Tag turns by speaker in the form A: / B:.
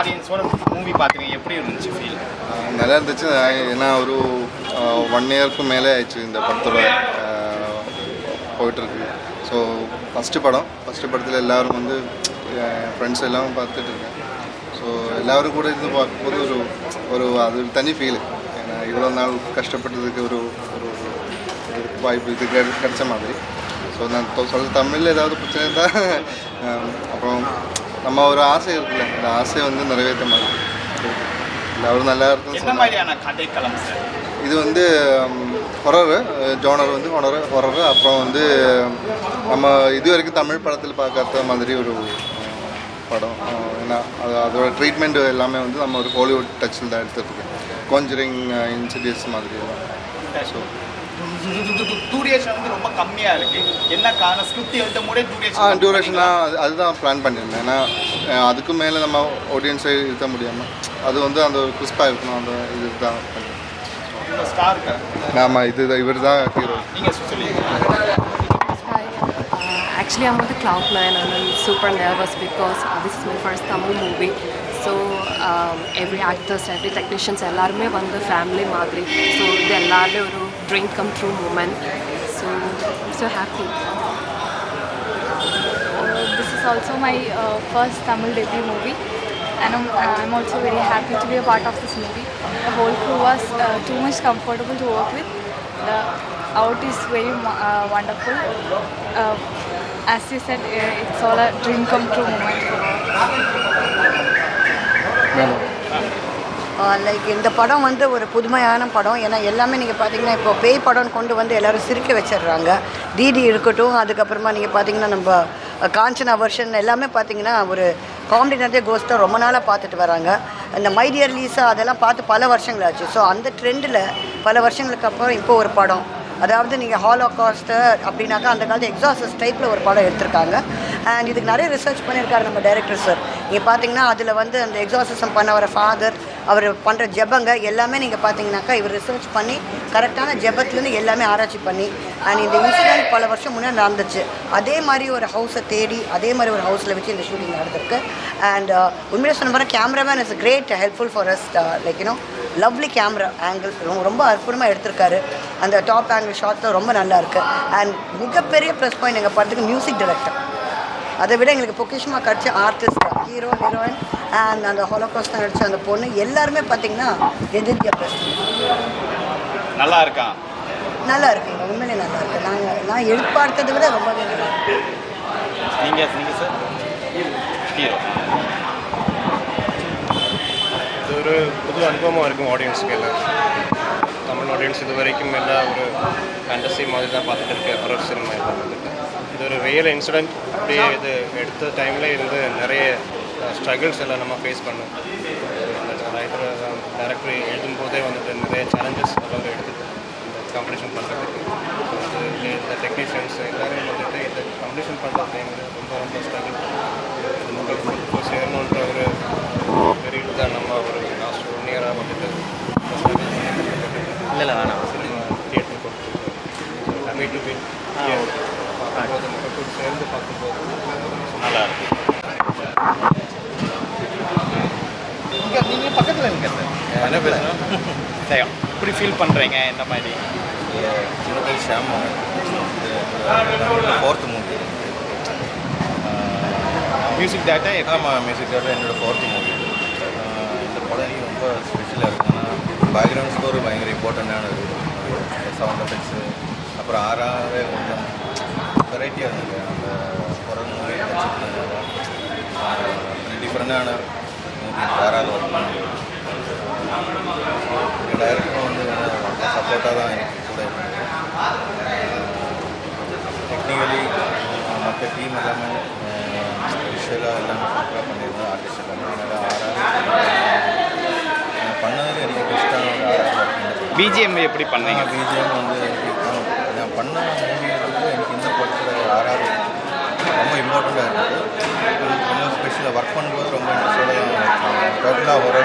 A: ஆடியன்ஸோட மூவி பார்த்துருங்க எப்படி இருந்துச்சு ஃபீல்
B: நல்லா இருந்துச்சு. ஏன்னா ஒரு ஒன் இயருக்கு மேலே ஆயிடுச்சு இந்த படத்தோட போயிட்டுருக்கு. ஸோ ஃபஸ்ட்டு படம் ஃபஸ்ட்டு படத்தில் எல்லோரும் வந்து ஃப்ரெண்ட்ஸ் எல்லாம் பார்த்துட்டு இருக்கேன். ஸோ எல்லோரும் கூட இருந்து பார்க்கும்போது ஒரு ஒரு அது ஒரு தனி ஃபீல் ஏன்னா இவ்வளோ நாள் கஷ்டப்பட்டதுக்கு ஒரு ஒரு வாய்ப்பு இது கிடை- கிடைச்ச மாதிரி. ஸோ நான் சொல்ல தமிழில் ஏதாவது பிரச்சனை இருந்தால் அப்புறம் நம்ம ஒரு ஆசை இருக்குல்ல. அந்த ஆசையை வந்து நிறைவேற்ற மாதிரி எல்லோரும் நல்லா
A: சார்?
B: இது வந்து ஹொரரு ஜோனர் வந்து ஹொரரு ஹொரரு அப்புறம் வந்து நம்ம இது வரைக்கும் தமிழ் படத்தில் பார்க்காத மாதிரி ஒரு படம். ஏன்னா அது அதோட ட்ரீட்மெண்ட் எல்லாமே வந்து நம்ம ஒரு ஹாலிவுட் டச்சில் தான் எடுத்துருக்கு கான்ஜரிங் இன்சிடியஸ் மாதிரி ஸோ
A: டூரேஷன் வந்து ரொம்ப கம்மியாக இருக்கு. என்ன காரணம்? ஸ்கிரிப்ட் எழுத முறை
B: ஆ
A: டூரேஷன்
B: அது அதுதான் பிளான் பண்ணியிருந்தேன். ஏன்னா அதுக்கு மேலே நம்ம ஆடியன்ஸை இருக்க முடியாமல் அது வந்து அந்த ஒரு கிறிஸ்பாக இருக்கணும் அந்த இது தான் ஆமாம் இது இவர் தான் ஹீரோ
A: நீங்கள் சொல்லுங்க
C: Hi. Actually, I'm on the cloud nine and I'm super nervous because uh, this is my first Tamil movie. So um, every actors, every technicians, எல்லாருமே வந்து ஃபேமிலி மாதிரி. ஸோ இது எல்லாருமே ஒரு dream come true moment. So I'm so happy.
D: Uh, this is also my uh, first Tamil debut movie and I'm, uh, I'm, also very happy to be a part of this movie. The whole crew was uh, too much comfortable to work with. The out is very uh, wonderful. Uh, as you said, uh, it's all a dream come true moment.
E: Like இந்த படம் வந்து ஒரு புதுமையான படம். ஏன்னா எல்லாமே நீங்கள் பார்த்தீங்கன்னா இப்போ பேய் படம்னு கொண்டு வந்து எல்லோரும் சிரிக்க வச்சிடுறாங்க. டிடி இருக்கட்டும் அதுக்கப்புறமா நீங்கள் பார்த்தீங்கன்னா நம்ம காஞ்சனா வருஷன் எல்லாமே பார்த்தீங்கன்னா ஒரு காமெடி நிறைய கோஸ்ட்டாக ரொம்ப நாளாக பார்த்துட்டு வராங்க. இந்த மைடியர் லீஸா அதெல்லாம் பார்த்து பல வருஷங்கள் ஆச்சு. ஸோ அந்த ட்ரெண்டில் பல வருஷங்களுக்கு அப்புறம் இப்போ ஒரு படம். அதாவது நீங்கள் ஹாலோகாஸ்ட்டு அப்படின்னாக்கா அந்த காலத்து எக்ஸாசஸ் டைப்பில் ஒரு படம் எடுத்திருக்காங்க. அண்ட் இதுக்கு நிறைய ரிசர்ச் பண்ணியிருக்காரு நம்ம டைரக்டர் சார் நீங்கள் பார்த்தீங்கன்னா அதில் வந்து அந்த எக்ஸாசிசம் பண்ண வர ஃபாதர் அவர் பண்ணுற ஜெபங்க எல்லாமே நீங்கள் பார்த்தீங்கன்னாக்கா இவர் ரிசர்ச் பண்ணி கரெக்டான ஜெபத்துலேருந்து எல்லாமே ஆராய்ச்சி பண்ணி அண்ட் இந்த இன்சிடென்ட் பல வருஷம் முன்னாடி நடந்துச்சு. அதே மாதிரி ஒரு ஹவுஸை தேடி அதே மாதிரி ஒரு ஹவுஸில் வச்சு இந்த ஷூட்டிங் நடந்திருக்கு. அண்ட் uh, உண்மையாக சொன்ன மாதிரி cameraman is great helpful for us like you know lovely camera angle ரொம்ப ரொம்ப அற்புதமாக எடுத்திருக்காரு. அந்த டாப் ஆங்கிள் ஷாட்ஸில் ரொம்ப நல்லா இருக்குது அண்ட் மிகப்பெரிய ப்ளஸ் பாயிண்ட் எங்கள் படத்துக்கு மியூசிக் டைரக்டர் அதை விட எங்களுக்கு பொக்கிஷமாக கிடச்ச ஆர்டிஸ்ட் ஹீரோ ஹீரோயின் அண்ட் அந்த ஹோலோகாஸ்ட் நடிச்ச அந்த பொண்ணு. எல்லாருமே பார்த்தீங்கன்னா எதிர்த்தியா ப்ளஸ்
A: நல்லா இருக்கான்
E: நல்லா இருக்குங்க உண்மையிலே நல்லா இருக்கு. நாங்கள் நான் எதிர்பார்த்ததை விட ரொம்பவே நல்லா இருக்கு.
A: நீங்கள் நீங்கள் சார் ஹீரோ
F: இது ஒரு புது அனுபவமாக இருக்கும் ஆடியன்ஸ்க்கு எல்லாம். தமிழ் ஆடியன்ஸ் இது வரைக்கும் எல்லாம் ஒரு ஃபேண்டசி மாதிரி தான் பார்த்துட்டு இருக்கு. ஹொரர் சினிமா எல்லாம் வந்துட்டு இது ஒரு ரியல் இன்சிடென்ட் அப்படியே இது எடுத்த டைமில் இருந்து நிறைய ஸ்ட்ரகிள்ஸ் எல்லாம் நம்ம ஃபேஸ் பண்ணோம். ரைட்டர் டேரக்டர் எழுதும்போதே வந்துட்டு நிறைய சேலஞ்சஸ் அவங்க எடுத்துட்டு இந்த காம்படிஷன் பண்ணுறதுக்கு இந்த டெக்னீஷியன்ஸ் எல்லாரும் வந்துட்டு இந்த காம்படிஷன் பண்ணுற டைமில் ரொம்ப ரொம்ப ஸ்ட்ரகிள் இது சேரணுன்ற ஒரு பார்க்கும்போது நம்ம சேர்ந்து பார்க்கும்போது
A: நல்லா இருக்கும் இங்கே நீங்கள் பக்கத்தில் நிற்கிறது
F: என்ன பேசுகிறோம்
A: சரி இப்படி ஃபீல் பண்ணுறீங்க இந்த மாதிரி
G: சின்ன பேர் Shaam fourth movie
A: music data
G: ஆமாம் மியூசிக்கோட என்னோட ஃபோர்த் மூவி இந்த படம் ரொம்ப ஸ்பெஷலாக இருக்கு ஏன்னா பேக்ரவுண்ட் ஸ்கோர் பயங்கர இம்பார்ட்டண்ட்டானது சவுண்ட் எஃபெக்ட்ஸு அப்புறம் ஆறாவே கொஞ்சம் வெரைட்டியாக இருந்தது. அந்த மூவி டிஃப்ரெண்டான பண்ணி டைரக்டரும் வந்து சப்போர்ட்டாக தான் எனக்கு கூட டெக்னிக்கலி மற்ற டீம் எல்லாமே விஷுவலாக எல்லாமே சூப்பராக பண்ணியிருந்தோம் ஆர்டிஸ்ட் எல்லாமே அதனால் நான் பண்ணதில் எனக்கு பெஸ்ட்டான ஒரு
A: பிஜிஎம் எப்படி பண்ணீங்க?
G: பிஜிஎம் வந்து நான் பண்ண மூவி படத்தில் ஆறாவது. ரொம்ப இம்பார்ட்டண்ட்டாக இருக்குது ரொம்ப ஸ்பெஷலாக ஒர்க் பண்ணும்போது ரொம்ப டோட்டலாக ஒரு